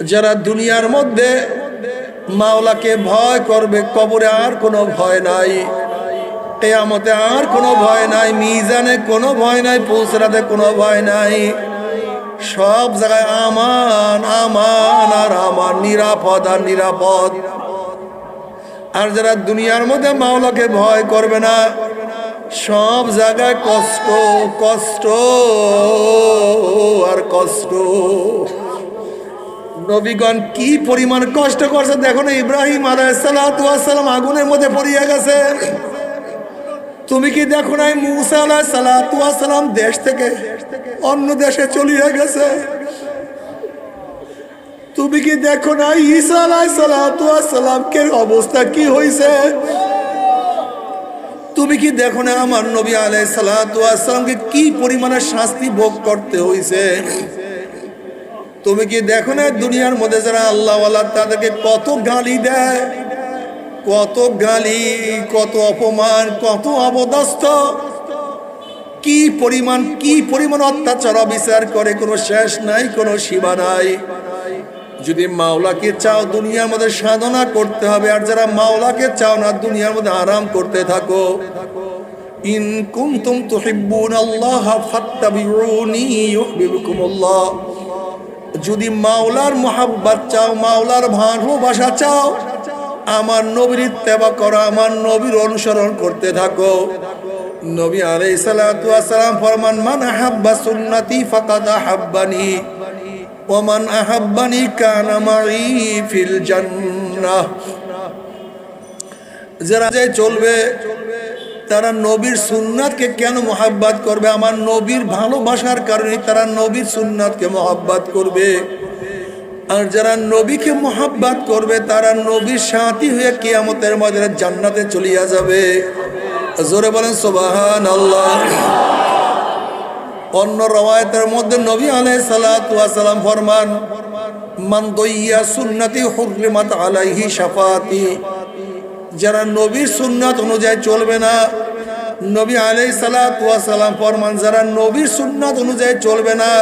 যারা দুনিয়ার মধ্যে মাওলাকে ভয় করবে, কবরে আর কোনো ভয় নাই। কেয়ামতে আর কোনো ভয় নাই, মিজানে কোনো ভয় নাই পৌঁছরাতে কোনো ভয় নাই। সব জায়গায় আমান আমান আর আমান, নিরাপদ আর নিরাপদ। আর যারা দুনিয়ার মধ্যে মাওলাকে ভয় করবে না, সব জায়গায় কষ্ট কষ্ট আর কষ্ট। নবীগণ কি পরিমাণ কষ্ট করছে দেখো না ইব্রাহিম আলাইসালাম আগুনের মধ্যে পড়িয়া গেছে। তুমি কি দেখো নাই মুসা আলাহ সালাম দেশ থেকে অন্য দেশে চলিয়ে গেছে? তুমি কি দেখো না ঈসা আলাহ সালামকে অবস্থা কি হয়েছে তুমি কি দেখো না আমার নবী আলাই সালামকে কি পরিমাণে শাস্তি ভোগ করতে হয়েছে তুমি কি দেখো না দুনিয়ার মধ্যে যারা আল্লাহ তাদেরকে কত গালি দেয়? কত গালি, কত অপমান, কত অবদস্ত কি পরিমাণ কি পরিমাণ অত্যাচার বিচার করে কোনো শেষ নাই, কোনো সীমা নাই। যদি মাওলাকে চাও দুনিয়ার মধ্যে সাধনা করতে হবে, আর যারা মাওলাকে চাও না দুনিয়ার মধ্যে আরাম করতে থাকো। ইন কুনতুম তুহিব্বুন আল্লাহ ফাত্তাবিউনি ইউহিব্বুকুমুল্লাহ। যদি মাওলার মোহাব্বত চাও, মাওলার ভালোবাসা চাও, আমার নবীর ইত্তেবা করো, আমার নবীর অনুসরণ করতে থাকো। নবী আলাইহিস সালাতু ওয়াসালাম ফরমান, মান আহাব্বা সুন্নতি ফাকাদ আহাব্বানি ওমান আহাব্বানি কানা মাই ফিল জান্নাহ। যারা যে চলবে তারা নবীর সুন্নাতকে কেন মোহাব্বাত করবে? আমার নবীর ভালোবাসার কারণে তারা নবীর সুন্নাতকে মোহাব্বাত করবে। আর যারা নবীকে মোহাব্বাত করবে, তারা নবীর সাথী হয়ে কিয়ামতের মধ্যে জান্নাতে চলিয়া যাবে। জোরে বলেন সোবাহান আল্লাহ অন্য রওয়ায়তের মধ্যে নবী আলাই সালাম ফরমান, মান দইয়া সুন্নতি হুররিমাত আলাইহি শাফাতি। যারা নবীর সুন্নাত অনুযায়ী চলবে না, নবী আলাই সালাম ফরমান, যারা নবীর সুন্নাত অনুযায়ী চলবে না,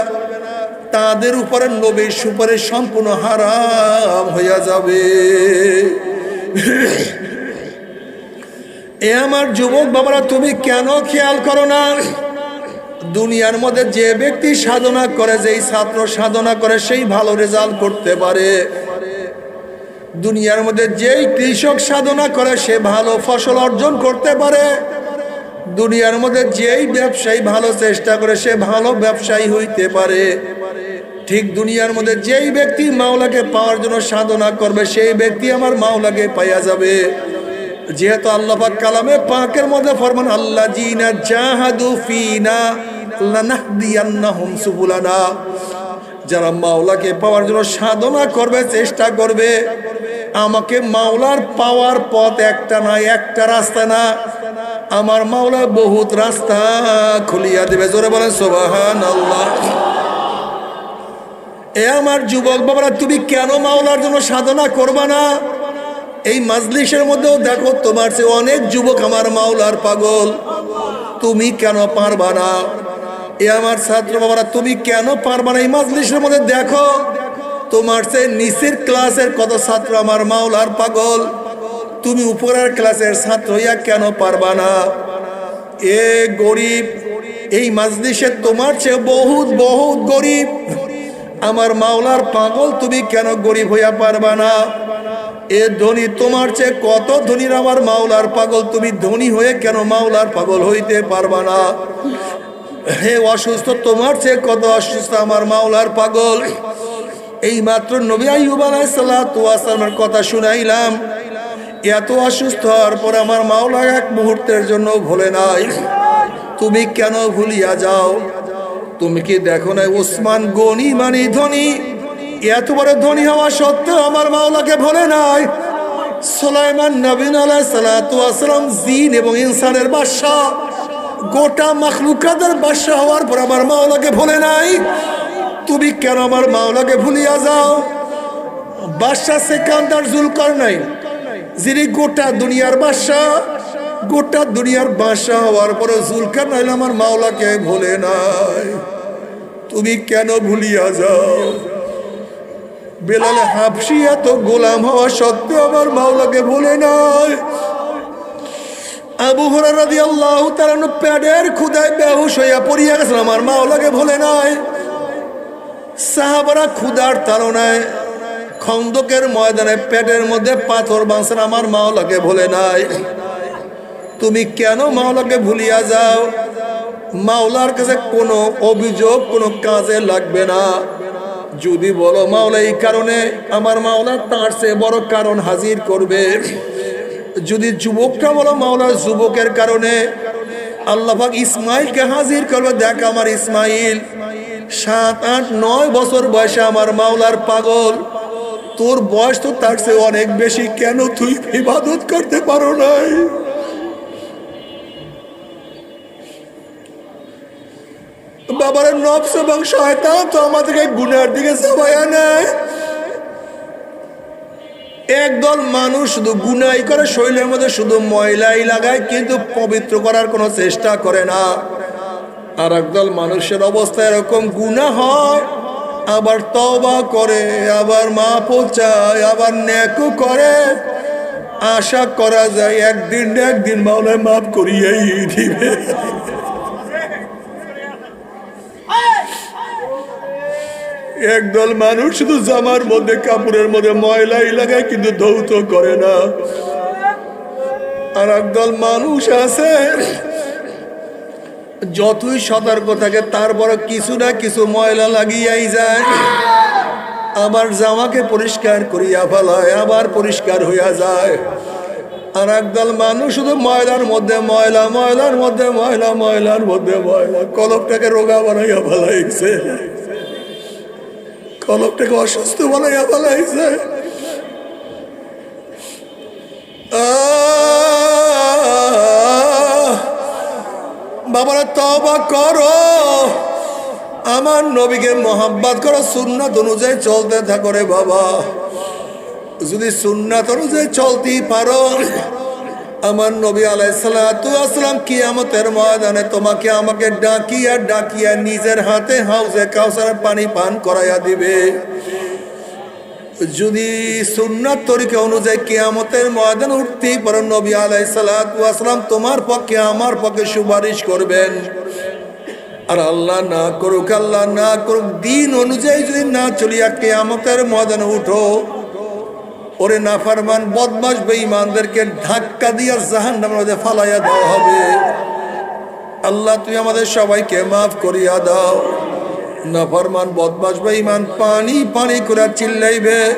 তাদের উপরে নবীর সুপারিশ সম্পূর্ণ হারাম হইয়া যাবে। এ আমার যুবক বাবারা, তুমি কেন খেয়াল করো না? দুনিয়ার মধ্যে যে ব্যক্তি সাধনা করে, যেই ছাত্র সাধনা করে, সেই ভালো রেজাল্ট করতে পারে। দুনিয়ার মধ্যে যেই কৃষক সাধনা করে, সে ভালো ফসল অর্জন করতে পারে। দুনিয়ার মধ্যে যেই ব্যবসায়ী ভালো চেষ্টা করে, সে ভালো ব্যবসায়ী হইতে পারে। ঠিক দুনিয়ার মধ্যে যেই ব্যক্তি মাওলাকে পাওয়ার জন্য সাধনা করবে, সেই ব্যক্তি আমার মাওলাকে পাইয়া যাবে। যেহেতু আল্লাহ পাক কালামে পাকের মধ্যে ফরমান আল্লাহ জিনা জাহাদু ফিনা লানাহদিয়ান্নাহুম সুবুলানা। যারা মাওলাকে পাওয়ার জন্য সাধনা করবে, চেষ্টা করবে, আমাকে মাওলার পাওয়ার পথ একটা না একটা রাস্তা না। আমার মাওলা বহুত রাস্তা খুলিয়া দেবে। জোরে বলেন সোবাহান এ আমার যুবক বাবারা, তুমি কেন মাওলার জন্য সাধনা করবা না? এই মাজলিসের মধ্যেও দেখো, তোমার সে অনেক যুবক আমার মাওলার পাগল। তুমি কেন পারবা না? এ আমার ছাত্র বাবারা, তুমি কেন পারবা না? এই মাজলিসের মধ্যে দেখো, তোমার সে নিচের ক্লাসের কত ছাত্র আমার মাওলার পাগল। তুমি উপরের ক্লাসের ছাত্র হইয়া কেন পারবা না? এ গরিব, এই মাজলিসে তোমার চেয়ে বহুত বহুত গরিব। আমার মাওলার পাগল, তুমি কেন গরিব হইয়া পারবা না? এ ধনী, তোমার চেয়ে কত ধনীর আমার মাওলার পাগল? তুমি ধনী হয়ে কেন মাওলার পাগল হইতে পারবা না? হে অসুস্থ, তোমার চেয়ে কত অসুস্থ আমার মাওলার পাগল? এই মাত্র নবী আইয়ুব আলাইসাল্লামের কথা শুনাইলাম। এত অসুস্থ হওয়ার পর আমার মাওলা এক মুহূর্তের জন্য ভুলে নাই। তুমি কেন ভুলিয়া যাও? তুমি কি দেখো না ওসমান গনি মানে ধনী? এত বড় ধনী হওয়া সত্ত্বেও আমার মাওলাকে ভুলে নাই। সোলাইমান নবীন আলাহ সালাম জিন এবং ইনসানের বাদশাহ। গোটা মখলুকাদের বাদশাহ হওয়ার পর আমার মাওলাকে ভুলে নাই। তুমি কেন আমার মাওলাকে ভুলিয়া যাও? বাদশাহ সেকান্দার জুলকর নাই যিনি গোটা দুনিয়ার বাদশাহ গোটা দুনিয়ার বাদশাহ হওয়ার পরে জুলকার নাইলে আমার মাওলাকে ভুলে নাই। তুমি কেন ভুলিয়া যাও? বেলালে হাফসি এত গোলাম হওয়া সত্ত্বেও আমার মাওলাকে ভুলে নাই। আবু হরারদি আল্লাহ তার প্যাডের খুদায় বেহুশ হইয়া পড়িয়া গেছেন। আমার মাওলাকে ভুলে নাই। সাহাবারা ক্ষুদার তাড়নায় খন্দকের ময়দানে পেটের মধ্যে পাথর বাঁধছেন। আমার মাওলাকে ভুলে নাই। তুমি কেন মাওলাকে ভুলিয়া যাও? মাওলার কাছে কোনো অভিযোগ, কোনো কাজে লাগবে না। যদি বলো মাওলা, এই কারণে আমার মাওলা তার চেয়ে বড় কারণ হাজির করবে। যদি যুবকটা বলো মাওলা যুবকের কারণে আল্লাহাক ইসমাইলকে হাজির করবে। দেখ আমার ইসমাইল, সাত, আট, নয় বছর বয়সে আমার মাওলার পাগল। তোর বয়স তো তার চেয়ে অনেক বেশি, কেন তুই ইবাদত করতে পারো নাই? বাবার নবস এবং শয়তান তো আমাদেরকে গুনার দিকে সবাই নেয়। একদল মানুষ শুধু গুনাই করে, শরীরের মধ্যে শুধু ময়লাই লাগায়, কিন্তু পবিত্র করার কোনো চেষ্টা করে না। আর একদল মানুষের অবস্থা এরকম গুণা হয়, আবার তবা করে, আবার মা চায়, আবার ন্যাকও করে। আশা করা যায়, একদিন একদিন মাওলায় মাফ করিয়াই দিবে। একদল মানুষ শুধু জামার মধ্যে, কাপড়ের মধ্যে ময়লাই লাগায়, কিন্তু ধৌত করে না। আর একদল মানুষ আছে, যতই সতর্ক থাকে তারপর কিছু না কিছু ময়লা লাগিয়াই যায়। আবার জামাকে পরিষ্কার করিয়া ফেলায়, আবার পরিষ্কার হইয়া যায়। আর একদল মানুষ শুধু ময়লার মধ্যে ময়লা, ময়লার মধ্যে ময়লা, ময়লার মধ্যে ময়লা, কলপটাকে রোগা বানাইয়া ফেলাইছে। কলপটাকে অসুস্থ বানাইয়া আহ! বাবারা তবা করো। আমার নবীকে মহাব্বাত করো, সুন্নাত অনুযায়ী চলতে থাকো রে বাবা। যদি সুন্নাত অনুযায়ী চলতেই পারো আমার নবী আলাইসালাম কিয়ামতের ময়দানে তোমাকে আমাকে ডাকিয়া ডাকিয়া নিজের হাতে হাউসে কাউসার পানি পান করাইয়া দিবে। যদি সুন্নাত তরিকা অনুযায়ী কেয়ামতের ময়দান উঠতেই পারো নবী আলাই সালাম তোমার পক্ষে, আমার পক্ষে সুপারিশ করবেন। আর আল্লাহ না করুক, আল্লাহ না করুক, দিন অনুযায়ী যদি না চলিয়া কেয়ামতের ময়দানে উঠো ওরে নাফারমান বদমাস বেঈমানদেরকে ধাক্কা দিয়া জাহান মধ্যে ফালাইয়া দেওয়া হবে। আল্লাহ, তুমি আমাদের সবাইকে মাফ করিয়া দাও। নাফরমান বদমাস বেঈমান পানি পানি করে চিল্লাইবে।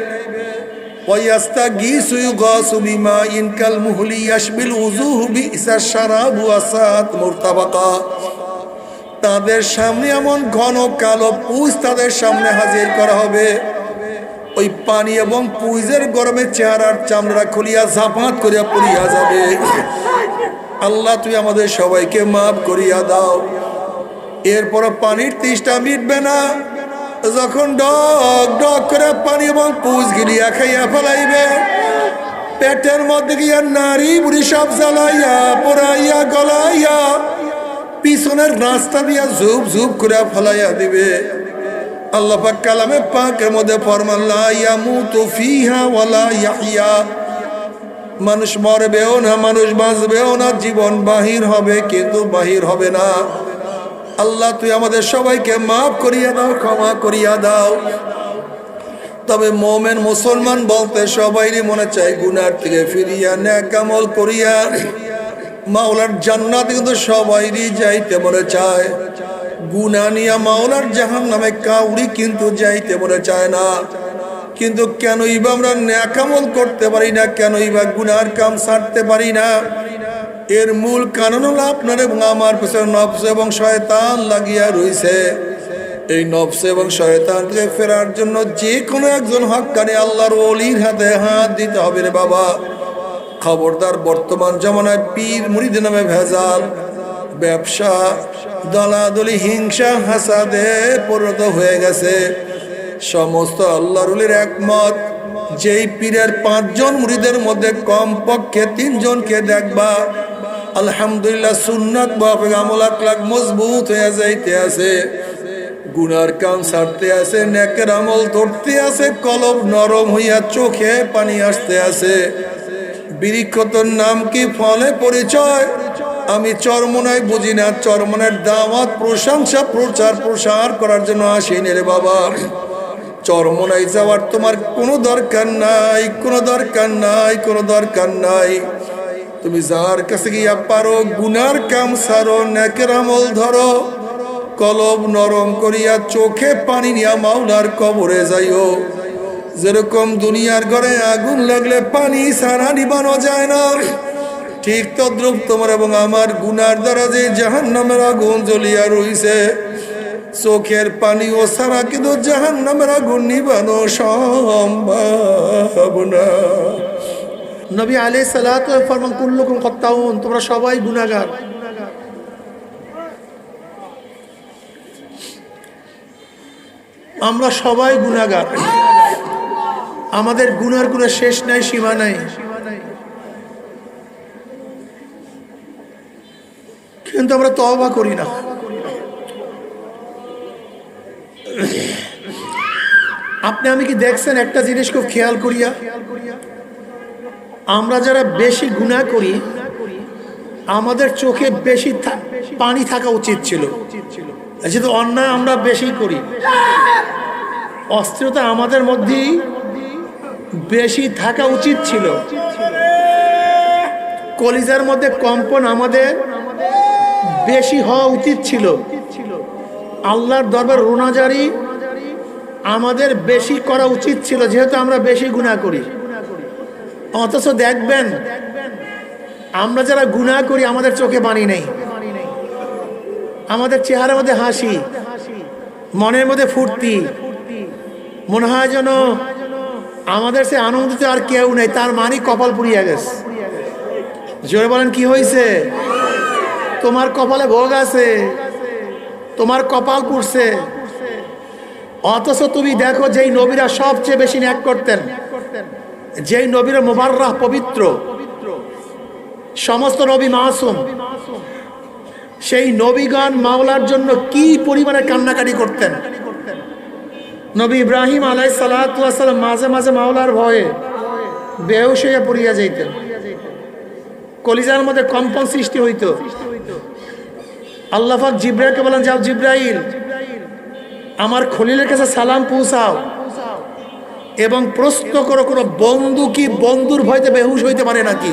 ইনকাল মুহলি তাদের সামনে এমন ঘন কালো পুজ তাদের সামনে হাজির করা হবে। ওই পানি এবং পুইজের গরমে চেহারার চামড়া খুলিয়া ঝাপাত করিয়া পড়িয়া যাবে। আল্লাহ তুই আমাদের সবাইকে মাফ করিয়া দাও। এরপর পানির তৃষ্টা মিটবে না। যখন ডক ডক করে পানি এবং পুজ গিলিয়া খাইয়া ফেলাইবে, পেটের মধ্যে গিয়া নারী বুড়ি সব জ্বালাইয়া, পোড়াইয়া, গলাইয়া, পিছনের রাস্তা দিয়া ঝুপ ঝুপ করে ফেলাইয়া দিবে। আল্লাহ পাক কালামে পাকের মধ্যে ফরমান, লা ইয়ামুতু ফিহা ওয়ালা ইয়াহইয়া। মানুষ মরবেও না, মানুষ বাঁচবেও না, জীবন বাহির হবে কিন্তু বাহির হবে না। আল্লাহ, তুই আমাদের সবাইকে মাফ করিয়া দাও, ক্ষমা করিয়া দাও। তবে মোমেন মুসলমান বলতে সবাইরই মনে চাই গুনার থেকে ফিরিয়া ন্যাকামল করিয়া। মাওলার জান্নাত কিন্তু সবাইরই যাইতে মনে চায়। গুনা নিয়া মাওলার জাহান নামে কাউরি কিন্তু যাইতে মনে চায় না। কিন্তু কেন ইবা আমরা ন্যাকামল করতে পারি না কেন ইবা গুনার কাম ছাড়তে পারি না। এর মূল কারণ হলো আপনার এবং আমার পেছনে নবস এবং শয়তান লাগিয়া রয়েছে এই নবস এবং শয়তান থেকে ফেরার জন্য যে কোনো একজন হকানি আল্লাহর অলির হাতে হাত দিতে হবে রে বাবা। খবরদার বর্তমান জমানায় পীর মুড়িদ নামে ভেজাল ব্যবসা দলাদলি হিংসা হাসাদে পরিণত হয়ে গেছে। সমস্ত আল্লাহরুলের একমত, যেই পীরের পাঁচজন মুড়িদের মধ্যে কম পক্ষে তিনজনকে দেখবা, আলহামদুলিল্লাহ সুন্নাত বাপে আমল আকলাক মজবুত হয়ে যাইতে আছে। গুনার কাম ছাড়তে আছে, নেকের আমল ধরতে আছে, কলব নরম হইয়া চোখে পানি আসতে আছে। বৃক্ষতর নাম কি ফলে পরিচয়? আমি চরমনায় বুঝি না চরমনের দাওয়াত, প্রশংসা, প্রচার, প্রসার করার জন্য আসিনি রে বাবা। চরমনায় যাওয়ার তোমার কোনো দরকার নাই, কোনো দরকার নাই, কোনো দরকার নাই। তুমি যার কাছে গিয়া পারো, গুনার কাম সারো, নেকের আমল ধরো, কলব নরম করিয়া চোখে পানি নিয়া মাওলার কবরে যাইও। যেরকম দুনিয়ার ঘরে আগুন লাগলে পানি সারা নিবানো যায় না। ঠিক তদ্রুপ তোমার এবং আমার গুনার দ্বারা যে জাহান নামের আগুন জ্বলিয়া রইছে, চোখের পানি ও সারা কিন্তু জাহান নামের আগুন নিবানো সম্ভব না। নবী আলী সালাত ফরমান, কুল্লুকুম খত্তাউন তোমরা সবাই গুনাহগার। আমরা সবাই গুনাহগার। আমাদের গুনার কোনো শেষ নাই, সীমা নাই। কিন্তু আমরা তওবা করি না। আপনি আমি কি দেখছেন? একটা জিনিস খুব খেয়াল করিয়া। আমরা যারা বেশি গুণা করি, আমাদের চোখে বেশি পানি থাকা উচিত ছিল। যেহেতু অন্যায় আমরা বেশি করি। অস্থিরতা আমাদের মধ্যেই বেশি থাকা উচিত ছিল। কলিজার মধ্যে কম্পন আমাদের বেশি হওয়া উচিত ছিল। আল্লাহর দরবার রোনাজারি আমাদের বেশি করা উচিত ছিল, যেহেতু আমরা বেশি গুণা করি। অথচ দেখবেন, আমরা যারা গুনাহ করি, আমাদের চোখে পানি নেই। আমাদের চেহারার মধ্যে হাসি, মনের মধ্যে ফুর্তি। মনে হয় যেন আমাদের সে আনন্দিত আর কেউ নেই, তার মানি কপাল পুড়িয়া গেছে। জোরে বলেন, কি হয়েছে? তোমার কপালে ভোগ আছে। তোমার কপাল পুড়ছে। অথচ তুমি দেখো যেই নবীরা সবচেয়ে বেশি ন্যাক করতেন। যেই নবীর মোবাররাহ পবিত্র। সমস্ত নবী মাসুম। সেই নবীগণ মাওলার জন্য কি পরিমাণে কান্নাকাটি করতেন। নবী ইব্রাহিম আলাই সালাম মাঝে মাঝে মাওলার ভয়ে বেহুশ হইয়া পড়িয়া যাইতেন। কলিজার মধ্যে কম্পন সৃষ্টি হইত। আল্লাহাক জিব্রাইলকে বলেন, যাও জিব্রাইল, আমার খলিলের কাছে সালাম পৌঁছাও এবং প্রশ্ন করো, কোনো বন্ধু কি বন্ধুর ভয়তে বেহুশ হইতে পারে নাকি?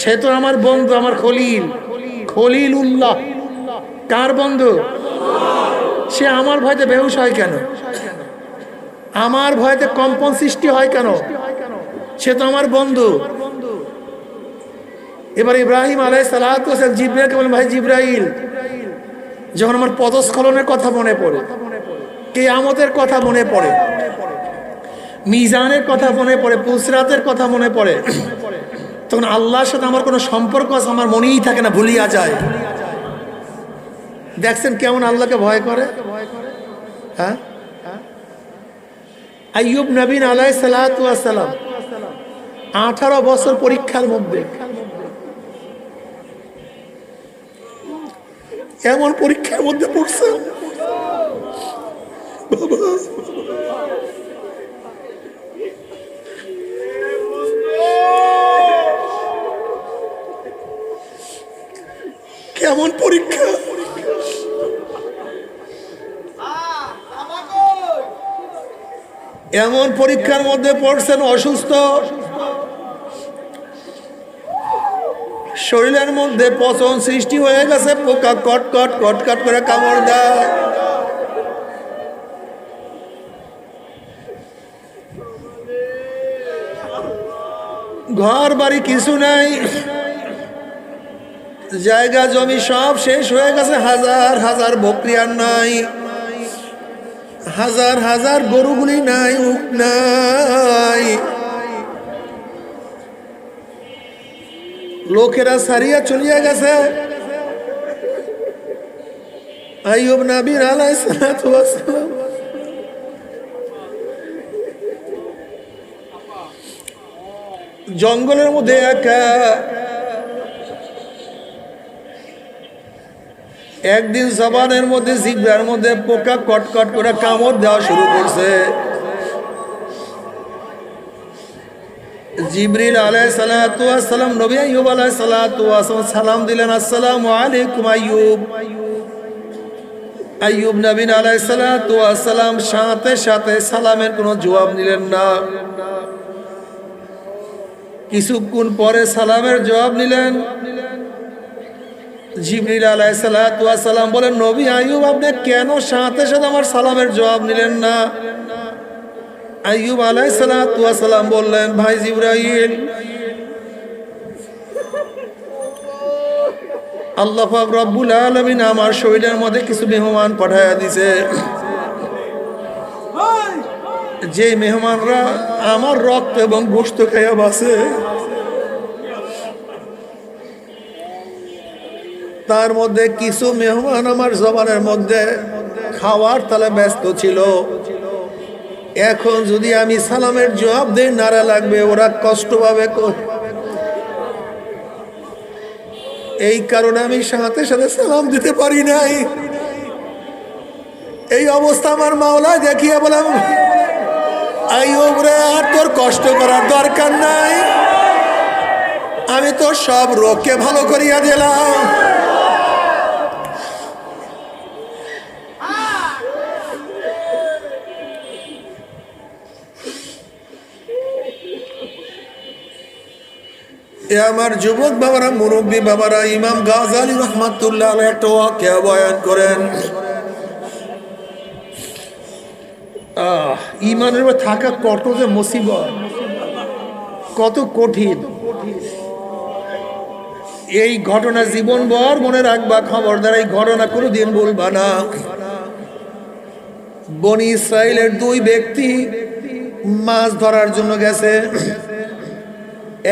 সে তো আমার বন্ধু, আমার খলিল খলিল উল্লাহ কার বন্ধু? সে আমার ভয়তে বেহুশ হয় কেন? আমার ভয়তে কম্পন সৃষ্টি হয় কেন? সে তো আমার বন্ধু। এবার ইব্রাহিম আলাই সালাত জিব্রাইলকে বলেন ভাই জিব্রাইল, যখন আমার পদস্খলনের কথা মনে পড়ে, কেয়ামতের কথা মনে পড়ে, মিজানের কথা মনে পড়ে, পুসরাতের কথা মনে পড়ে, তখন আল্লাহর সাথে আমার কোনো সম্পর্ক আছে, আমার মনেই থাকে না, ভুলিয়া যায়। দেখছেন কেমন আল্লাহকে ভয় করে? হ্যাঁ? আইয়ুব নবীন আলাই সালাম, আঠারো বছর পরীক্ষার মধ্যে এমন পরীক্ষার মধ্যে পড়ছেন বাবা। কেমন পরীক্ষা? এমন পরীক্ষার মধ্যে পড়ছেন অসুস্থ। শরীরের মধ্যে পচন সৃষ্টি হয়ে গেছে, পোকা কট কট কট কট করে কামড় দেয়। ঘর বাড়ি কিছু নাই। জায়গা, জমি সব শেষ হয়ে গেছে, হাজার হাজার বকরি আর নাই। হাজার হাজার গরুগুলি নাই উক নাই। লোকেরা সারিয়া চলিয়া গেছে। জঙ্গলের মধ্যে একা। একদিন জবানের মধ্যে জিব্রার মধ্যে পোকা কটকট করে কামড় দেওয়া শুরু করছে। জিবরিল আলাই সালাম, নবী আইয়ুব আলাই সালাম দিলেন, আসসালামু আলাইকুম আইয়ুব। আইয়ুব নবীন আলাই সালাম সাথে সাথে সালামের কোনো জবাব নিলেন না। কিছুক্ষণ পরে সালামের জবাব নিলেন। জিবরিল আলাই সালাম বলেন, নবী আইয়ুব, আপনি কেন সাথে সাথে আমার সালামের জবাব নিলেন না? আইয়ুব আলাই সালাম বললেন, ভাই জিব্রাইল, আল্লাহ রব্বুল আলমিন আমার শরীরের মধ্যে কিছু মেহমান পাঠাইয়া দিছে। যে মেহমানরা আমার রক্ত এবং গোস্ত খাইয়া বাসে তার মধ্যে কিছু মেহমান আমার জবানের মধ্যে খাওয়ার তালে ব্যস্ত ছিল। এখন যদি আমি সালামের জবাব দেই, নারা লাগবে, ওরা কষ্ট পাবে এই কারণে আমি সাথে সাথে সালাম দিতে পারি নাই। এই অবস্থা আমার মাওলা দেখিয়ে বললাম, আইয়ুব রে, আর তোর কষ্ট করার দরকার নাই। আমি তো সব রোগকে ভালো করিয়া দিলাম। এ আমার যুবক বাবারা, মুরব্বী বাবারা, ইমাম গাজালি রহমাতুল্লাহ একটা ওয়াকিয়া বয়ান করেন। ইমানের থাকা কত যে মুসিবত, কত কঠিন। এই ঘটনা জীবনভর মনে রাখবা, খবরদার, এই ঘটনা কোনোদিন বলবা না। বনি ইসরায়েলের দুই ব্যক্তি মাছ ধরার জন্য গেছে।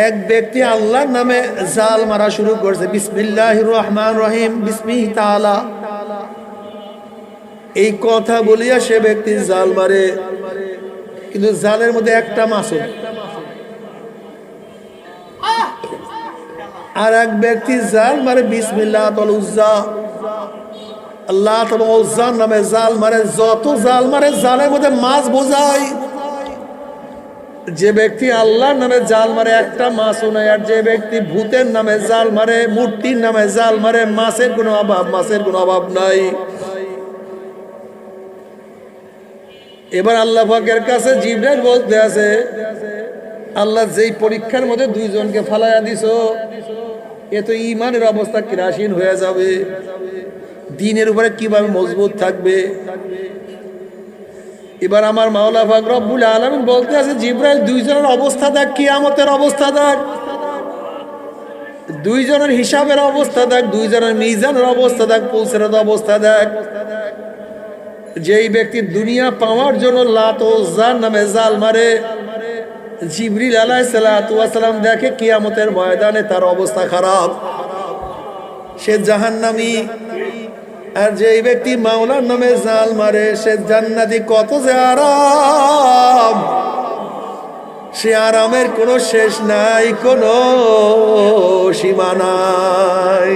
এক ব্যক্তি আল্লাহর নামে জাল মারা শুরু করছে। বিসমিল্লাহ রহমান রহিম। বিসমিহ তালা এই কথা বলিয়া সে ব্যক্তি জাল মারে। কিন্তু জালের মধ্যে একটা মাছও। আর এক ব্যক্তি জাল মারে বিসমিল্লাহ তল উজ্জা। আল্লাহ তবে উজ্জার নামে জাল মারে। যত জাল মারে, জালের মধ্যে মাছ বোঝায়। যে ব্যক্তি আল্লাহর নামে জাল মারে, একটা মাছও নাই। আর যে ব্যক্তি ভূতের নামে জাল মারে, মূর্তির নামে জাল মারে, মাছের কোনো অভাব, মাছের কোনো অভাব নাই। এবার আল্লাহ পাকের কাছে জিব্রাইল বলতে আছে, আল্লাহ যেই পরীক্ষার মধ্যে দুইজনকে ফালাইয়া দিছো, এ তো ইমানের অবস্থা কিরাসীন হয়ে যাবে। দিনের উপরে কীভাবে মজবুত থাকবে? এবার আমার মাওলা পাক রব্বুল আলামিন বলতে আছে, জিব্রাইল দুইজনের অবস্থা দেখ, কিয়ামতের অবস্থা দেখ। দুইজনের হিসাবের অবস্থা দেখ, দুইজনের মিজানের অবস্থা দেখ পুলসের অবস্থা দেখ। যেই ব্যক্তি দুনিয়া পাওয়ার জন্য লাত ও জান নামে জাল মারে, জিবরিল আলাই সালাম দেখে কিয়ামতের ময়দানে তার অবস্থা খারাপ। সে জাহান্নামী। আর যে ব্যক্তি মাওলার নামে জাল মারে, সে জান্নাতি কত যে আরাম। সে আরামের কোনো শেষ নাই, কোনো সীমা নাই।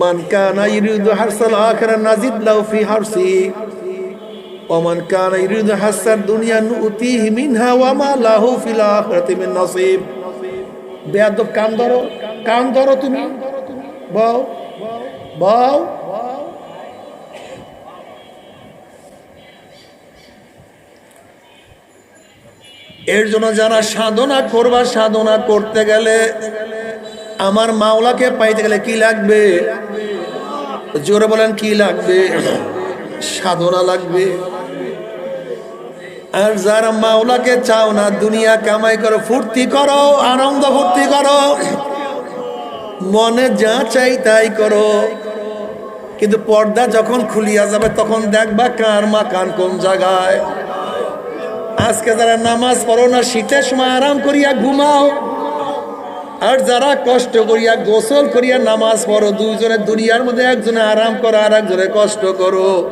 মান কানা ইউরিদু হারসাল আখিরা নাজিদ লাহু ফি হারসি। ওমান কানা ইউরিদু হাসাদ দুনিয়া নুতিহি মিনহা ওয়া মা লাহু ফিল আখিরাতি মিন নসিব। বেয়াদব, কান ধরো কান ধরো তুমি। বাও বাও এর জন্য যারা সাধনা করবা, সাধনা করতে গেলে আমার মাওলাকে পাইতে গেলে কি লাগবে? জোরে বলেন, কি লাগবে? সাধনা লাগবে। আর যারা মাওলাকে চাও না, দুনিয়া কামাই করো, ফুর্তি করো, আনন্দ ফুর্তি করো। মনে যা চাই তাই করো। কিন্তু পর্দা যখন খুলিয়া যাবে, তখন দেখবা কার মা কান কোন জায়গায়। আজকে যারা নামাজ পড়ো না, শীতের সময় আরাম করিয়া ঘুমাও। আর যারা কষ্ট করিয়া, গোসল করিয়া নামাজ পড়ো, দুইজনে দুনিয়ার মধ্যে একজনে আরাম করো আর একজনে কষ্ট করো।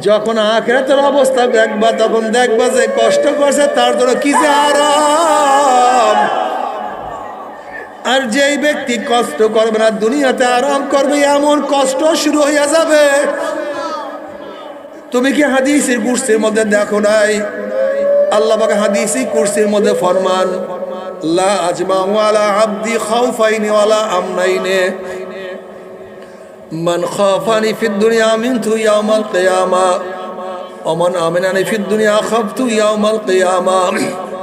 যখন আখেরাতের অবস্থা দেখবা, তখন দেখবা যে কষ্ট করছে, তার জন্য কি যে আরাম। আর যেই ব্যক্তি কষ্ট করবে না, দুনিয়াতে আরাম করবে, এমন কষ্ট শুরু হইয়া যাবে। তুমি কি হাদিসের কুর্সির মধ্যে দেখো নাই? আল্লাহ হাদিসি কুর্সির মধ্যে ফরমান, লা আজমা ওয়ালা আবদি ওয়ালা আমনাইনে। মান দুনিয়া মিনতু ইয়াউমাল কিয়ামা। দুনিয়া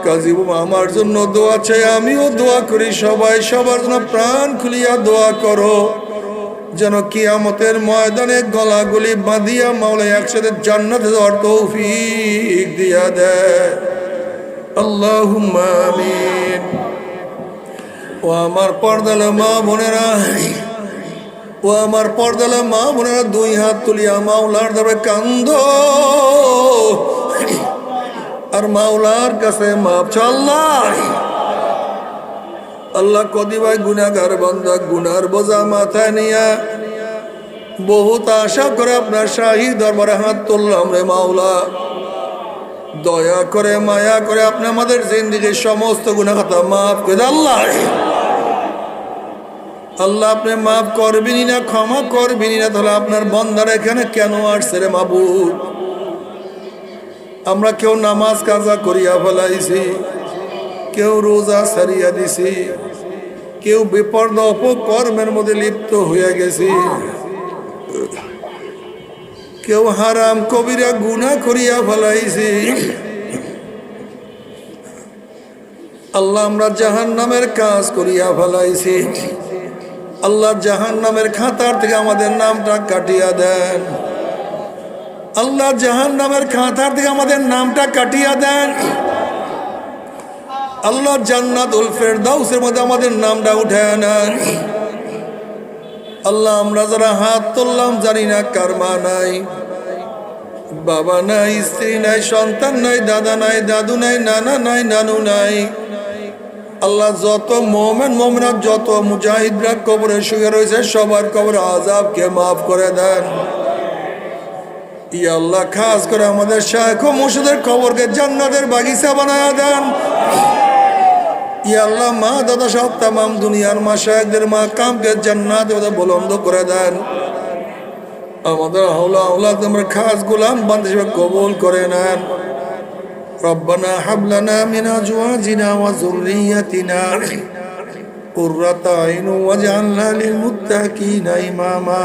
কাজীব আমার জন্য দোয়া চাই, আমিও দোয়া করি সবাই, সবার জন্য প্রাণ খুলিয়া দোয়া করো। যেন কিয়ামতের ময়দানে গলাগুলি বাঁধিয়া মাওলা একসাথে জান্নাতে যাওয়ার তৌফিক দিয়া দেয়। আল্লাহুম্মা আমিন। ও আমার পর্দালে মা বোনেরা, ও আমার পর্দালে মা বোনেরা, দুই হাত তুলিয়া মাওলার ধরে কান্দ। আর মাওলার কাছে মাপ চাল্লাহ আল্লাহ কদিবাই গুনাগার বন্ধা গুনার বোঝা মাথায় নিয়া বহুত আশা করে আপনার শাহী দরবারে হাত তুললাম রে মাওলা। দয়া করে, মায়া করে আপনি আমাদের জিন্দিগির সমস্ত গুণা খাতা মাফ করে আল্লাহ। আল্লাহ আপনি মাফ করবেনি না, ক্ষমা করবেনি না, তাহলে আপনার বন্দার এখানে কেন আসছে রে মাবুদ? আমরা কেউ নামাজ কাজা করিয়া ফেলাইছি, কেউ রোজা সারিয়া দিছি, কেউ বিপর্দ অপকর্মের মধ্যে লিপ্ত হইয়া গেছি, কেউ হারাম কবিরা গুণা করিয়া ফেলাইছি। আল্লাহ আমরা জাহান নামের কাজ করিয়া ফেলাইছি। আল্লাহ জাহান নামের খাতার থেকে আমাদের নামটা কাটিয়া দেন। আল্লাহ জাহান নামের খাতার থেকে আমাদের নামটা কাটিয়া দেন। আল্লাহ জান্নাতুল ফেরদাউসের মধ্যে আমাদের নামটা উঠে নেন। আল্লাহ আমরা যারা হাত তুললাম জানি না কার মা নাই, বাবা নাই, স্ত্রী নাই, সন্তান নাই, দাদা নাই, দাদু নাই, নানা নাই, নানু নাই। আল্লাহ যত মোমেন মোমনা যত মুজাহিদরা কবরে শুয়ে রয়েছে, সবার কবরে আজাবকে মাফ করে দেন। আল্লাহ খাস করে আমাদের শায়খ ও মুর্শিদের কবরকে জান্নাতের বাগিচা বানায় দেন ইয়া আল্লাহ মা দাদা সব তামাম দুনিয়ার মা শায়কদের মা কামকে জান্নাত ওদের বলন্দ করে দেন আমাদের হাওলা আওলাদ আমরা খাস গোলাম বান্ধব হিসেবে কবুল করে নেন ربنا هب لنا من ازواجنا وذريتنا قرة عين واجعلنا للمتقين اماما